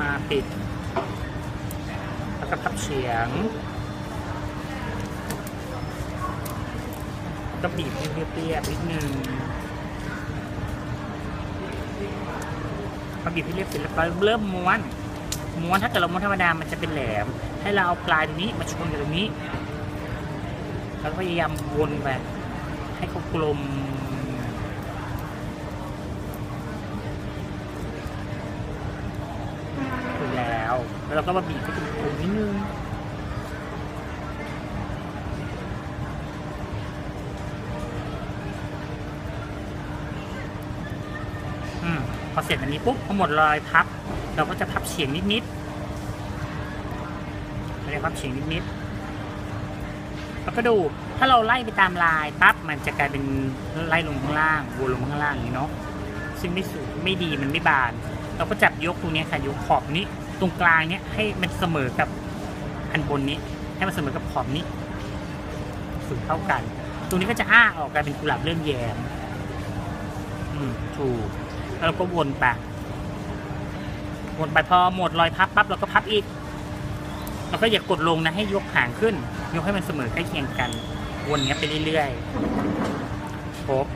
มาปิด แล้วก็พับเฉียงก็บีบให้เรียบๆนิดนึงพอบีบให้เรียบเสร็จแล้วก็เริ่มม้วนม้วนถ้าเกิดเราม้วนธรรมดา มันจะเป็นแหลม ให้เราเอาปลายตรงนี้มาชนกับตรงนี้ แล้วพยายามวนไปให้เขากลม ถูก แล้วเราก็มาบีบให้เป็นกลมนิดนึงอืมพอเสร็จอันนี้ปุ๊บพอหมดรอยพับ เราก็จะพับเฉียงนิดๆเราจะพับเฉียงนิดๆแล้วก็ดูถ้าเราไล่ไปตามลายปั๊บมันจะกลายเป็นไล่ลงข้างล่างวนลงข้างล่างอย่างนี้เนาะซึ่งไม่สูงไม่ดีมันไม่บาน เราก็จับยกตรงนี้ค่ะยกขอบนี้ ตรงกลางเนี้ยให้มันเสมอกับอันบนนี้ ให้มันเสมอกับขอบนี้สูงเท่ากัน ตรงนี้ก็จะอ้าออกกลายเป็นกุหลาบเลื่อนแยมอืมถูกแล้วเราก็วนไปวนไปพอหมดรอยพับปั๊บเราก็พับอีกแล้วก็อย่ากดลงนะให้ยกหางขึ้น ยกให้มันเสมอใกล้เคียงกัน วนเงี้ยไปเรื่อยๆครบ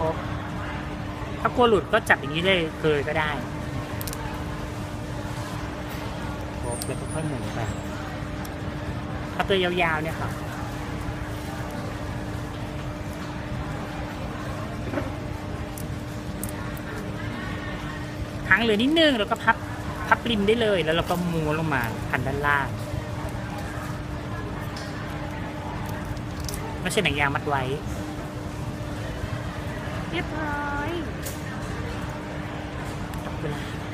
ครบ ถ้ากลัวหลุดก็จับอย่างนี้เลยเคยก็ได้ครบแล้วก็ค่อยหมุนไปถ้าตัวยาวๆเนี่ยค่ะค้างเหลือนิดนึงแล้วก็พับพับริมได้เลยแล้วเราก็ม้วนลงมาพันด้านล่างไม่ใช่หนังยางมัดไว้ เรียบร้อยจับเวลา